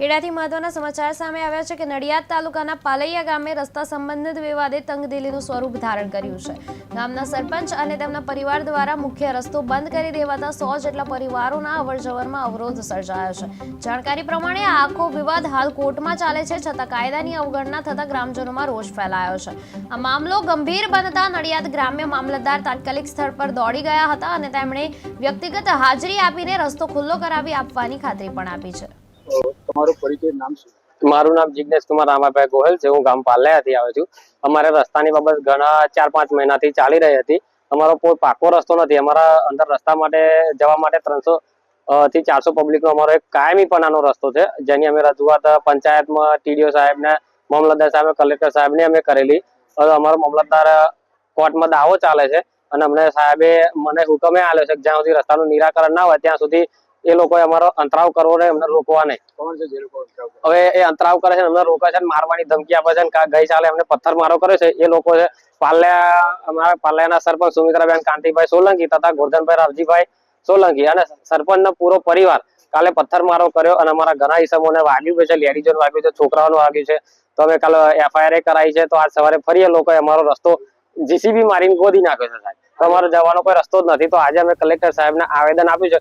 ખેડાથી મહત્વના સમાચાર સામે આવ્યા છે કે નડિયાદ તાલુકાના પાલૈયા ગામે રસ્તા સંબંધિત વિવાદે તંગદિલીનું સ્વરૂપ ધારણ કર્યું છે. ગામના સરપંચ અને તેમના પરિવાર દ્વારા મુખ્ય રસ્તો બંધ કરી દેવાતા સો જેટલા પરિવારોના અવરજવરમાં અવરોધ સર્જાયો છે. જાણકારી પ્રમાણે આખો વિવાદ હાલ કોર્ટમાં ચાલે છે છતાં કાયદાની અવગણના થતા ગ્રામજનોમાં રોષ ફેલાયો છે. આ મામલો ગંભીર બનતા નડિયાદ ગ્રામ્ય મામલતદાર તાત્કાલિક સ્થળ પર દોડી ગયા હતા અને તેમણે વ્યક્તિગત હાજરી આપીને રસ્તો ખુલ્લો કરાવી આપવાની ખાતરી પણ આપી છે. તમારો પરિચય નામ શું? મારું નામ જિજ્ઞેશ કુમાર રામાભાઈ ગોહિલ છે. હું ગામ પાલ્યાથી આવ્યો છું. અમારે રસ્તાની બાબત ઘણા ચાર પાંચ મહિનાથી ચાલી રહી હતી. અમારો કોઈ પાકો રસ્તો નથી. અમારા અંદર રસ્તા માટે જવા માટે ત્રણસો થી ચારસો પબ્લિકનો અમારો એક કાયમીપણાનો રસ્તો છે, જેની અમે રજૂઆત પંચાયતમાં ટીડીઓ સાહેબને, મામલતદાર સાહેબ, કલેક્ટર સાહેબને અમે કરેલી. હવે અમારો મામલતદાર કોર્ટમાં દાવો ચાલે છે અને અમને સાહેબે મને હુકમે આપ્યો છે જ્યાં સુધી રસ્તાનું નિરાકરણ ના હોય, ત્યાં સુધી એ લોકોએ અમારો અંતરાવ કરવો ને અમને રોકવા નહીં? હવે એ અંતરાવ કરે છે અમને રોકે છે મારવાની ધમકી આપે છે ગઈ ચાલે અમને પથ્થર મારો કર્યો છે એ લોકો છે. પાલ્યા અમારા પાલ્યાના સરપંચ સુમિત્રાબેન કાંતિભાઈ સોલંકી તથા ગોરધનભાઈ રાવજીભાઈ સોલંકી અને સરપંચનો પૂરો પરિવાર કાલે પથ્થર મારો કર્યો અને અમારા ઘણા ઈસમોને વાગ્યું છે લેડીઝોને વાગ્યું છે છોકરાઓને વાગ્યું છે. તો અમે કાલે એફઆઈઆર કરાવી છે તો આજ સવારે ફરી એ લોકોએ અમારો રસ્તો જીસીબી મારીને ગોદી નાખ્યો છે સાહેબ. તો અમારો જવાનો કોઈ રસ્તો જ નથી. તો આજે અમે કલેક્ટર સાહેબને આવેદન આપ્યું છે.